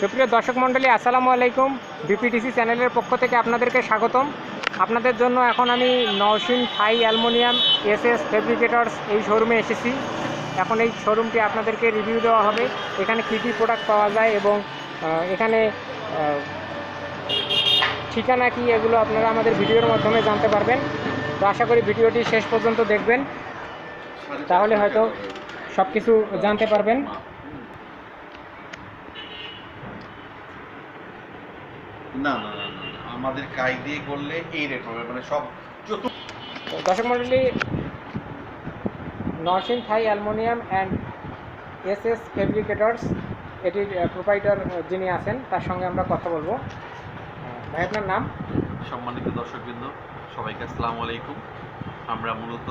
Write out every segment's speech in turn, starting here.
সুপ্রিয় দর্শক মণ্ডলী, আসসালামু আলাইকুম। বিপিটিসি চ্যানেলের পক্ষ থেকে আপনাদেরকে স্বাগতম। আপনাদের জন্য এখন আমি Naushin Thai aluminium S S fabricators এই শোরুমে এসেছি। এখন এই শোরুমটি আপনাদেরকে রিভিউ দেওয়া হবে। এখানে কী কী প্রোডাক্ট পাওয়া যায় এবং এখানে ঠিকানা কি এগুলো আপনারা আমাদের ভিডিওর মাধ্যমে জানতে পারবেন। তো আশা করি ভিডিওটি শেষ পর্যন্ত দেখবেন। তাহলে হয়তো সব কিছু জানতে পারবেন। না না না না। আমাদের কাই দিয়ে করলে এই রেট হবে মানে সব চতুর তো দর্শক মণ্ডলী Narsing Thai aluminium and S S fabricators এটির প্রোপাইটার যিনি আছেন তার সঙ্গে আমরা কথা বলব। ভাই আপনার নাম? সম্মানিত দর্শকবৃন্দ সবাইকে আসসালামু আলাইকুম। আমরা মূলত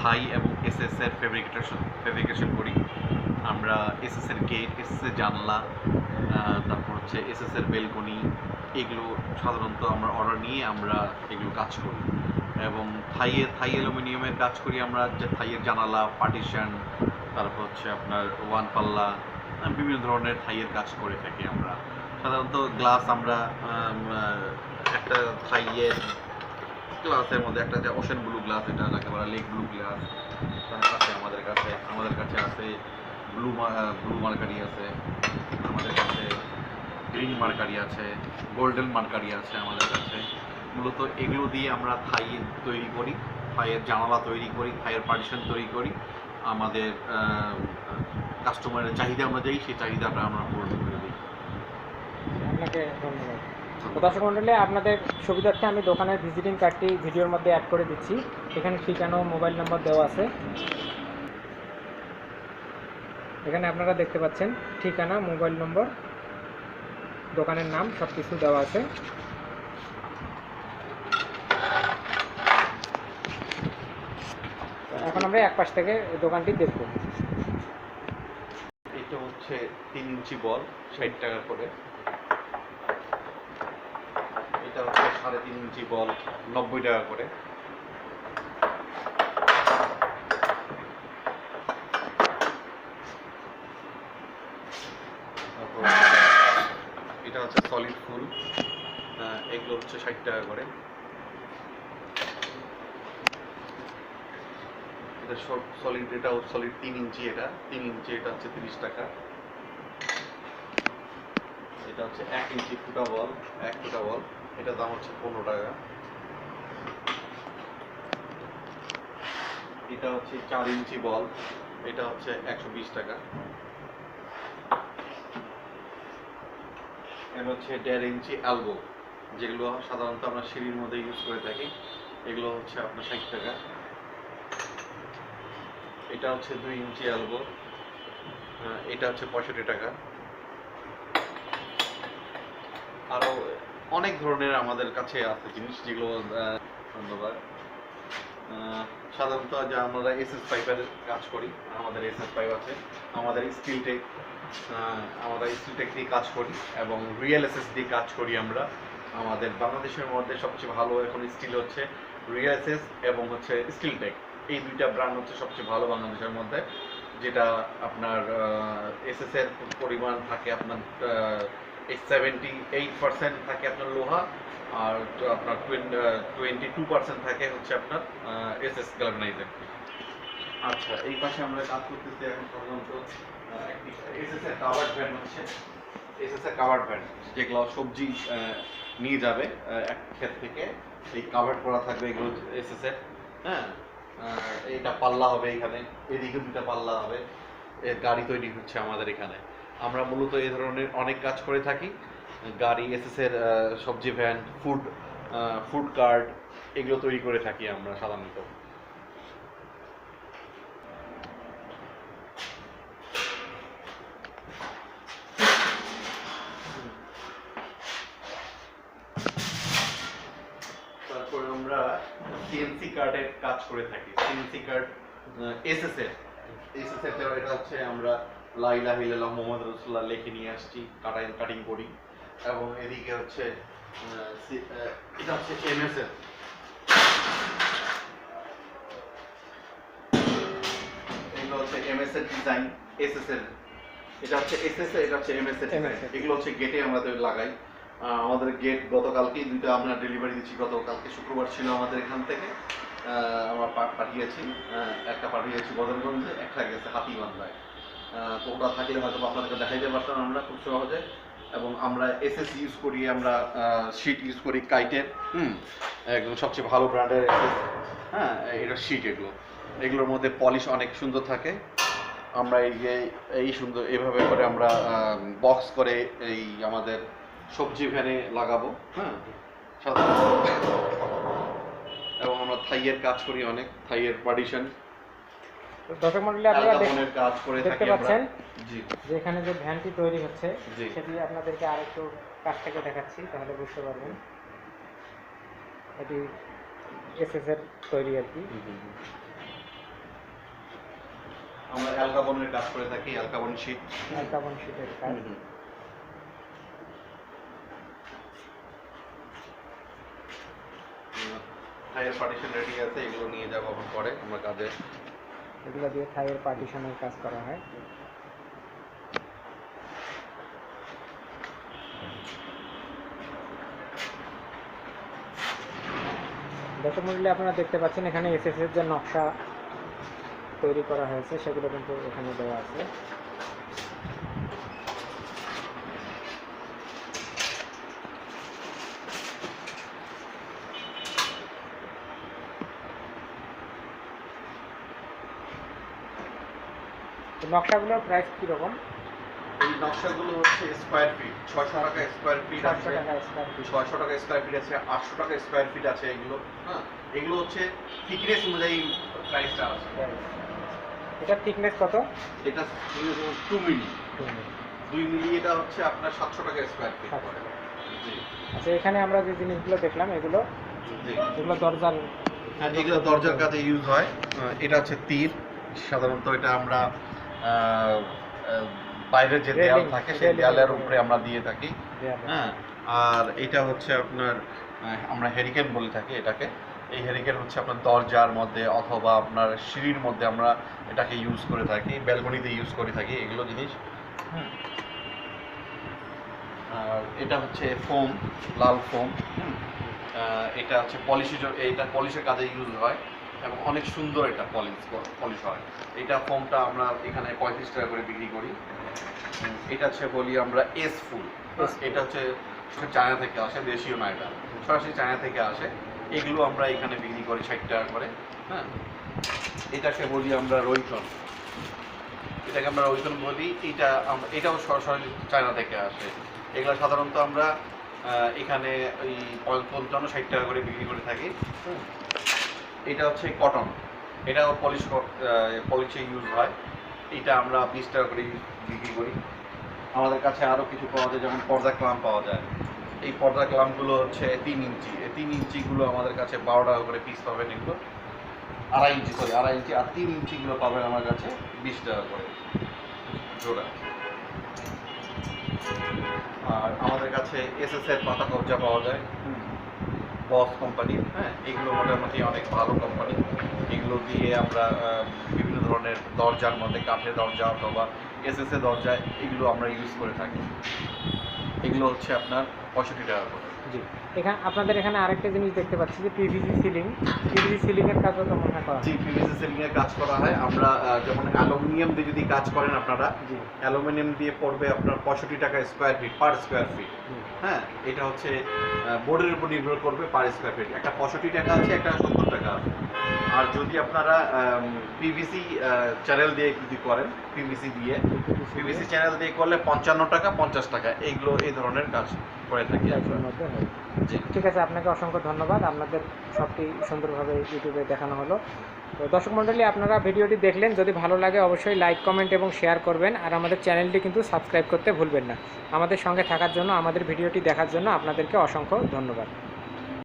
থাই এবং এসএস এর ফেব্রিকেশন ফেব্রিকেশন করি। আমরা এসএস এর গেট এসএস এর জানলা তারপর হচ্ছে এসএস এর বেলকনি এগুলো সাধারণত আমরা অর্ডার নিয়ে আমরা এগুলো কাজ করি। এবং থাইয়ের থাই অ্যালুমিনিয়ামের কাজ করি আমরা, যে থাইয়ের জানালা পার্টিশন তারপর হচ্ছে আপনার ওয়ান পাল্লা বিভিন্ন ধরনের থাইয়ের কাজ করে থাকি আমরা। সাধারণত গ্লাস আমরা একটা থাইয়ের গ্লাসের মধ্যে একটা যে ওশেন ব্লু গ্লাস এটা যাকে বলা লেক ব্লু গ্লাস আছে আমাদের কাছে আমাদের কাছে আছে ব্লু ব্লু মার্কারি আছে। আমাদের গ্রিন মার্কারি আছে গোল্ডেন মার্কারি আছে আমাদের কাছে। মূলত এগুলো দিয়ে আমরা থাই তৈরি করি থাইয়ের জানালা তৈরি করি থাইয়ের পার্টিশন তৈরি করি। আমাদের কাস্টমারের চাহিদা অনুযায়ী সেই চাহিদাটা আমরা পূরণ করে দিই। আপনাকে ধন্যবাদ। তো দর্শক আপনাদের সুবিধার্থে আমি দোকানের ভিজিটিং কার্ডটি ভিডিওর মধ্যে অ্যাড করে দিচ্ছি। এখানে ঠিকানা মোবাইল নাম্বার দেওয়া আছে। এখানে আপনারা দেখতে পাচ্ছেন ঠিকানা মোবাইল নম্বর দোকানের নাম সব কিছু দেওয়া আছে। এখন আমরা এক পাশ থেকে দোকানটি দেখব। এটা হচ্ছে তিন ইঞ্চি বল, ষাট টাকা করে। এটা হচ্ছে সাড়ে তিন ইঞ্চি বল, নব্বই টাকা করে তারপর এটা হচ্ছে সলিড ফুল হচ্ছে ষাট টাকা করে। এটা সলিড এটাও সলিড তিন ইঞ্চি, এটা তিন ইঞ্চি, এটা হচ্ছে তিরিশ টাকা। এটা হচ্ছে এক ইঞ্চি ফুটা বল, এক ফুটা বল। এটা দাম হচ্ছে পনেরো টাকা। এটা হচ্ছে চার ইঞ্চি বল, এটা হচ্ছে একশো বিশ টাকা। এটা হচ্ছে দেড় ইঞ্চি অ্যালবো যেগুলো সাধারণত আমরা সিঁড়ির মধ্যে ইউজ করে থাকি, এগুলো হচ্ছে আপনার ষাট টাকা। এটা হচ্ছে দুই ইঞ্চি অ্যালবো এটা হচ্ছে পঁয়ষট্টি টাকা। আরও অনেক ধরনের আমাদের কাছে আছে জিনিস যেগুলো ধন্যবাদ। সাধারণত যা আমরা এস এস পাইপের কাজ করি, আমাদের এস এস পাইপ আছে, আমাদের স্টিল টেক আমরা স্টিল টেক দিয়ে কাজ করি এবং রিয়েল এস এস দিয়ে কাজ করি আমরা। আমাদের বাংলাদেশের মধ্যে সবচেয়ে ভালো এখন স্টিল হচ্ছে এস এবং হচ্ছে স্টিল টেক এই দুইটা ব্র্যান্ড হচ্ছে সবচেয়ে ভালো বাংলাদেশের মধ্যে, যেটা আপনার এস এস এর পরিমাণ থাকে আপনার সেভেন্টি এইট পার্সেন্ট থাকে আপনার লোহা আর আপনার টোয়েন্টি টু পার্সেন্ট থাকে হচ্ছে আপনার এস এস গ্যালানাইজের আচ্ছা এই পাশে আমরা কাজ করতেছি এখন সাধারণত এস এস এর কাভার্ড ভ্যান হচ্ছে। এস এস এর কাভার্ড ভ্যান যেগুলো সবজি নিয়ে যাবে এক ক্ষেত থেকে এই কাভার্ড করা থাকবে এগুলো এস এস হ্যাঁ এইটা পাল্লা হবে এখানে, এদিকে দুটা পাল্লা হবে, এর গাড়ি তৈরি হচ্ছে আমাদের এখানে। আমরা মূলত এই ধরনের অনেক কাজ করে থাকি, গাড়ি এসএস এর সবজি ভ্যান ফুড ফুড কার্ট এগুলো তৈরি করে থাকি আমরা সাধারণত তারপরে আমরা সিএনসি কার্ডের কাজ করে থাকি। সিএনসি কার্ড এসএস এর এসএস এর এটা হচ্ছে আমরা লাইলা হিলাল্লাহ মোহাম্মদ রসুল্লাহ লেখে নিয়ে আসছি কাটাই কাটিং করি। এবং এদিকে হচ্ছে এটা হচ্ছে এমএস এর এগুলো হচ্ছে এমএস ডিজাইন এসএসএফ এটা হচ্ছে এসএস এটা হচ্ছে এমএস MS এগুলো হচ্ছে গেটে আমরা তো লাগাই। আমাদের গেট গতকালকেই দুইটা আমরা ডেলিভারি দিচ্ছি গতকালকে শুক্রবার ছিল আমাদের এখান থেকে। আমরা পাঠিয়েছি একটা পাঠিয়েছি বদলগঞ্জে একটা গেছে হাতিবান্ধায়। তো ওটা থাকলে হয়তো আপনাদেরকে দেখাইতে পারতাম আমরা খুব সহজে। এবং আমরা এসএস ইউজ করি, আমরা শিট ইউজ করি কাইটের। হুম, একদম সবচেয়ে ভালো ব্র্যান্ডের এসএস হ্যাঁ এটা শিট এগুলো। এগুলোর মধ্যে পলিশ অনেক সুন্দর থাকে। আমরা এই যে, এই সুন্দর, এভাবে করে আমরা বক্স করে এই আমাদের সবজি ভ্যানে লাগাবো হ্যাঁ? এবং আমরা থাইয়ের কাজ করি অনেক থাইয়ের পার্টিশন দর্শক মন্ডলী আপনারা কাজ করে দেখতে পাচ্ছেন জি। যে এখানে যে ভ্যানটি তৈরি হচ্ছে সেটি আপনাদেরকে আরেকটু কাছ থেকে দেখাচ্ছি তাহলে বুঝতে পারবেন। এটি এসএস এর তৈরি আর কি। আমরা অ্যালকাবনের কাজ করে থাকি অ্যালকাবন শীট কার্বন শিটের কাজ। থাইয়ের পার্টিশন রেডি আছে, এগুলো নিয়ে যাব এখন পরে, আমরা কাজে এগুলো দিয়ে থাইয়ের পার্টিশনের কাজ করা হয়। দর্শক মন্ডলী আপনারা দেখতে পাচ্ছেন এখানে এসএস এর যে নকশা তৈরি করা হয়েছে, সেগুলো কিন্তু এখানে দেওয়া আছে। নকশাগুলোর প্রাইস কীরকম? এই নকশাগুলো হচ্ছে স্কোয়ার ফিট ছয়শো টাকা স্কোয়ার ফিট আছে ছয়শো টাকা স্কোয়ার ফিট আছে আটশো টাকা স্কোয়ার ফিট আছে এগুলো হ্যাঁ? এগুলো হচ্ছে থিকনেস অনুযায়ী প্রাইসটা আছে। এটা থিকনেস কত? এটা টু মিলি দুই মিলি এটা হচ্ছে আপনার সাতশো টাকা স্কোয়ার ফিট আচ্ছা এখানে আমরা যে জিনিসগুলো দেখলাম এগুলো? এগুলো দরজার হ্যাঁ এগুলো দরজার কাজে ইউজ হয়। এটা হচ্ছে তীর। সাধারণত এটা আমরা বাইরের যে দেয়াল থাকে সেই দেয়ালের উপরে আমরা দিয়ে থাকি। হ্যাঁ আর এটা হচ্ছে আপনার আমরা হেরিকেন বলে থাকি এটাকে। এই হেরিকেন হচ্ছে আপনার দরজার মধ্যে অথবা আপনার সিঁড়ির মধ্যে আমরা এটাকে ইউজ করে থাকি ব্যালকনিতে ইউজ করে থাকি এগুলো জিনিস। হুম। আর এটা হচ্ছে ফোম লাল ফোম এটা হচ্ছে পলিশি এটা পলিশের কাজে ইউজ হয়। এবং অনেক সুন্দর এটা পলিশ পলিশ হয়। এটা ফোমটা আমরা এখানে পঁয়ত্রিশ টাকা করে বিক্রি করি। এটা হচ্ছে বলি আমরা এস ফুল। এটা হচ্ছে চায়না থেকে আসে দেশীয় না এটা। সরাসরি চায়না থেকে আসে। এগুলো আমরা এখানে বিক্রি করি ষাট টাকা করে হ্যাঁ। এটাকে বলি আমরা রৈতন এটাকে আমরা রৈতন বলি এটা এটাও সরাসরি চায়না থেকে আসে। এগুলো সাধারণত আমরা এখানে ওই পঞ্চ- পঞ্চান্ন ষাট টাকা করে বিক্রি করে থাকি হুম। এটা হচ্ছে কটন এটাও পলিশ পলিশে ইউজ হয়। এটা আমরা বিশ টাকা করে বিক্রি করি। আমাদের কাছে আরও কিছু পাওয়া যায়, যেমন পর্দা ক্লাম পাওয়া যায়। এই পর্দা ক্লামগুলো হচ্ছে তিন ইঞ্চি। এই তিন ইঞ্চিগুলো আমাদের কাছে বারো টাকা করে পিস পাবেন এগুলো। আড়াই ইঞ্চি সরি আড়াই ইঞ্চি। আর তিন ইঞ্চিগুলো পাবেন আমার কাছে বিশ টাকা করে জোড়া। আর আমাদের কাছে এসএস এর পাতা কবজা পাওয়া যায়। বস কোম্পানি হ্যাঁ? এগুলো মোটামুটি অনেক ভালো কোম্পানি এগুলো দিয়ে আমরা বিভিন্ন ধরনের দরজার মধ্যে, কাঠের দরজা অথবা এসএসএ দরজা এগুলো আমরা ইউজ করে থাকি। এগুলো হচ্ছে আপনার পঁয়ষট্টি টাকা করে। জি। এখানে আপনাদের এখানে আরেকটা জিনিস দেখতে পাচ্ছি যে পিভিসি সিলিং পিভিসি সিলিং এর কাজও কেমন না করা? জি পিভিসি সিলিং এর কাজ করা হয়। আমরা যেমন অ্যালুমিনিয়াম দিয়ে যদি কাজ করেন আপনারা জি। অ্যালুমিনিয়াম দিয়ে পড়বে আপনার পঁয়ষট্টি টাকা square feet per square feet হ্যাঁ এটা হচ্ছে বোর্ডের উপর নির্ভর করবে পার স্কোয়ার ফিট একটা পঁয়ষট্টি টাকা আছে একটা সত্তর টাকা আছে। আর যদি আপনারা পিভিসি চ্যানেল দিয়ে যদি করেন পিভিসি দিয়ে পিভিসি চ্যানেল দিয়ে করলে পঞ্চান্ন টাকা, পঞ্চাশ টাকা, এইগুলো, এই ধরনের কাজ করে থাকি ঠিক আছে, আপনাকে অসংখ্য ধন্যবাদ। আপনাদের সবটি সুন্দরভাবে ইউটিউবে দেখানো হলো। তো দর্শক মণ্ডলী, আপনারা ভিডিওটি দেখলেন। যদি ভালো লাগে, অবশ্যই লাইক কমেন্ট এবং শেয়ার করবেন। আর আমাদের চ্যানেলটি কিন্তু সাবস্ক্রাইব করতে ভুলবেন না। আমাদের সঙ্গে থাকার জন্য, আমাদের ভিডিওটি দেখার জন্য আপনাদেরকে অসংখ্য ধন্যবাদ।